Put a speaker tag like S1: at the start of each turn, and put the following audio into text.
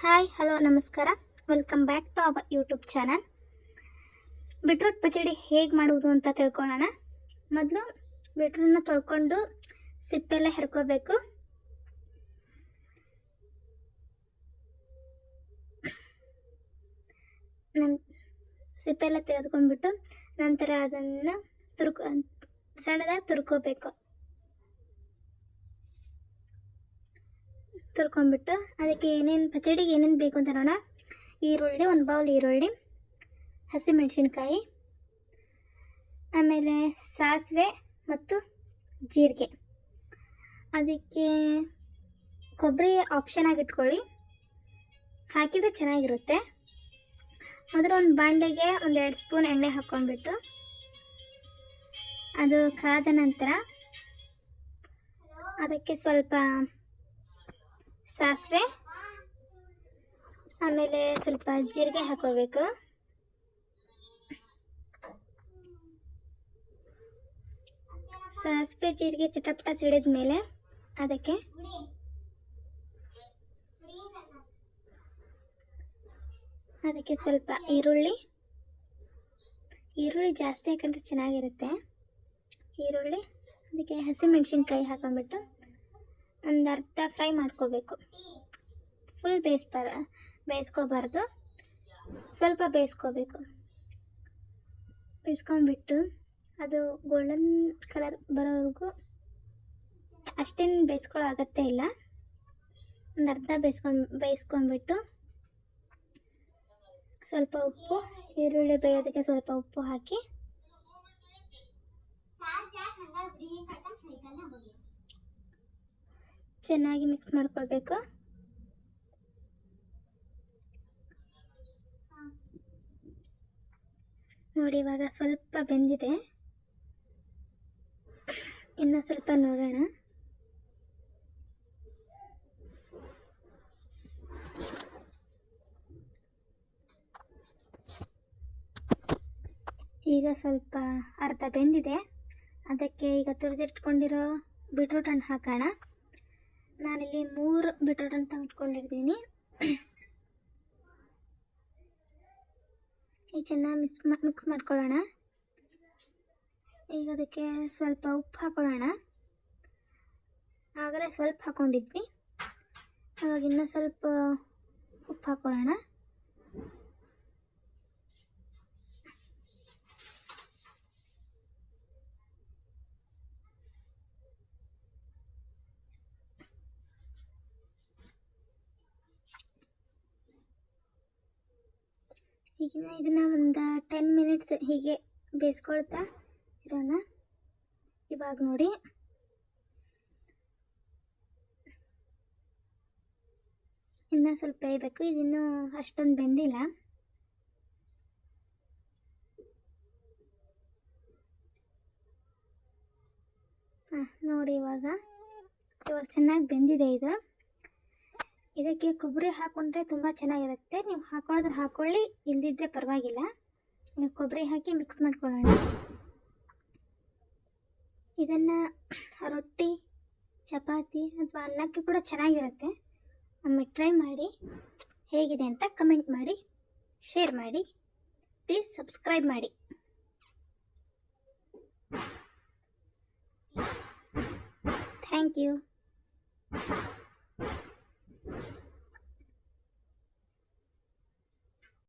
S1: Hi, hello, ನಮಸ್ಕಾರ. Welcome back to our YouTube channel beetroot pachadi ಹೇಗೆ ಮಾಡುವುದು ಅಂತ ತಿಳ್ಕೊಳ್ಳೋಣ ಮೊದಲು ಬೀಟ್ರೂಟ್ನ ತೊಳ್ಕೊಂಡು ಸಿಪ್ಪೆಲ್ಲ ಹೆರ್ಕೋಬೇಕು. ನನ್ ಸಿಪ್ಪೆಲ್ಲ ತೆಗೆದುಕೊಂಡ್ಬಿಟ್ಟು ನಂತರ ಅದನ್ನು ತುರ್ಕೊ, ಸಣ್ಣದಾಗಿ ತುರ್ಕೋಬೇಕು. ತುರ್ಕೊಂಡ್ಬಿಟ್ಟು ಅದಕ್ಕೆ ಏನೇನು ಪಚಡಿಗೆ ಏನೇನು ಬೇಕು ಅಂತ ನೋಡೋಣ. ಈರುಳ್ಳಿ, ಒಂದು ಬೌಲ್ ಈರುಳ್ಳಿ, ಹಸಿಮೆಣಸಿನ್ಕಾಯಿ, ಆಮೇಲೆ ಸಾಸಿವೆ ಮತ್ತು ಜೀರಿಗೆ. ಅದಕ್ಕೆ ಕೊಬ್ಬರಿ ಆಪ್ಷನ್ ಆಗಿ ಇಟ್ಕೊಳ್ಳಿ. ಹಾಕಿದರೆ ಚೆನ್ನಾಗಿರುತ್ತೆ. ಅದರ ಒಂದು ಬಾಂಡೆಗೆ ಒಂದು ಎರಡು ಸ್ಪೂನ್ ಎಣ್ಣೆ ಹಾಕ್ಕೊಂಡ್ಬಿಟ್ಟು ಅದು ಕಾದ ನಂತರ ಅದಕ್ಕೆ ಸ್ವಲ್ಪ ಸಾಸಿವೆ. ಆಮೇಲೆ ಸ್ವಲ್ಪ ಜೀರಿಗೆ ಹಾಕೋಬೇಕು ಸಾಸಿವೆ ಜೀರಿಗೆ ಚಟಪಟ ಸಿಡಿದ ಮೇಲೆ ಅದಕ್ಕೆ ಅದಕ್ಕೆ ಸ್ವಲ್ಪ ಈರುಳ್ಳಿ. ಈರುಳ್ಳಿ ಜಾಸ್ತಿ ಹಾಕೊಂಡ್ರೆ ಚೆನ್ನಾಗಿರುತ್ತೆ. ಈರುಳ್ಳಿ, ಅದಕ್ಕೆ ಹಸಿಮೆಣಸಿನ್ಕಾಯಿ ಹಾಕೊಂಡ್ಬಿಟ್ಟು ಒಂದು ಅರ್ಧ ಫ್ರೈ ಮಾಡ್ಕೋಬೇಕು. ಫುಲ್ ಬೇಯಿಸ್ಬಾರ, ಬೇಯಿಸ್ಕೋಬಾರ್ದು. ಸ್ವಲ್ಪ ಬೇಯಿಸ್ಕೋಬೇಕು. ಬೇಯಿಸ್ಕೊಂಡ್ಬಿಟ್ಟು ಅದು ಗೋಲ್ಡನ್ ಕಲರ್ ಬರೋವರೆಗೂ ಅಷ್ಟೇನು ಬೇಯಿಸ್ಕೊಳ್ಳೋ ಅಗತ್ಯ ಇಲ್ಲ. ಒಂದು ಅರ್ಧ ಬೇಯಿಸ್ಕೊಂಡು, ಬೇಯಿಸ್ಕೊಂಡ್ಬಿಟ್ಟು ಸ್ವಲ್ಪ ಉಪ್ಪು, ಈರುಳ್ಳಿ ಬೇಯೋದಕ್ಕೆ ಸ್ವಲ್ಪ ಉಪ್ಪು ಹಾಕಿ ಚೆನ್ನಾಗಿ ಮಿಕ್ಸ್ ಮಾಡ್ಕೊಳ್ಬೇಕು? ನೋಡಿ, ಇವಾಗ ಸ್ವಲ್ಪ ಬೆಂದಿದೆ. ಇನ್ನು ಸ್ವಲ್ಪ ನೋಡೋಣ. ಈಗ ಸ್ವಲ್ಪ ಅರ್ಧ ಬೆಂದಿದೆ. ಅದಕ್ಕೆ ಈಗ ತುರಿದಿಟ್ಕೊಂಡಿರೋ ಬೀಟ್ರೂಟ್ ಹಣ್ಣು ಹಾಕೋಣ. ನಾನಿಲ್ಲಿ ಮೂರು ಬೀಟ್ರೂಟ್ ಅಂತ ತೆಗೆದುಕೊಂಡಿರ್ತೀನಿ ಈ ಚೆನ್ನಾಗಿ ಮಿಕ್ಸ್ ಮಿಕ್ಸ್ ಮಾಡ್ಕೊಳ್ಳೋಣ. ಈಗ ಅದಕ್ಕೆ ಸ್ವಲ್ಪ ಉಪ್ಪು ಹಾಕೊಳ್ಳೋಣ. ಆಗಲೇ ಸ್ವಲ್ಪ ಹಾಕ್ಕೊಂಡಿದ್ವಿ ಅವಾಗ ಇನ್ನೂ ಸ್ವಲ್ಪ ಉಪ್ಪು ಹಾಕ್ಕೊಳ್ಳೋಣ ಈಗ ಇದನ್ನು ಒಂದು ಟೆನ್ ಮಿನಿಟ್ಸ್ ಹೀಗೆ ಬೇಯಿಸ್ಕೊಳ್ತಾ ಇರೋಣ. ಇವಾಗ ನೋಡಿ. ಇನ್ನೂ ಸ್ವಲ್ಪ ಬೇಯಬೇಕು ಇದಿನ್ನೂ ಅಷ್ಟೊಂದು ಬೆಂದಿಲ್ಲ. ಹಾಂ, ನೋಡಿ ಇವಾಗ. ಇವಾಗ ಚೆನ್ನಾಗಿ ಬೆಂದಿದೆ ಇದು. ಇದಕ್ಕೆ ಕೊಬ್ಬರಿ ಹಾಕೊಂಡ್ರೆ ತುಂಬ ಚೆನ್ನಾಗಿರುತ್ತೆ. ನೀವು ಹಾಕೊಳ್ಳೋದ್ರೆ ಹಾಕೊಳ್ಳಿ, ಇಲ್ದಿದ್ರೆ ಪರವಾಗಿಲ್ಲ. ನೀವು ಕೊಬ್ಬರಿ ಹಾಕಿ ಮಿಕ್ಸ್ ಮಾಡ್ಕೊಳ್ಳೋಣ. ಇದನ್ನು ರೊಟ್ಟಿ, ಚಪಾತಿ ಅಥವಾ ಅನ್ನಕ್ಕೆ ಕೂಡ ಚೆನ್ನಾಗಿರುತ್ತೆ. ಒಮ್ಮೆ ಟ್ರೈ ಮಾಡಿ, ಹೇಗಿದೆ ಅಂತ ಕಮೆಂಟ್ ಮಾಡಿ ಶೇರ್ ಮಾಡಿ ಪ್ಲೀಸ್ ಸಬ್ಸ್ಕ್ರೈಬ್ ಮಾಡಿ. Thank you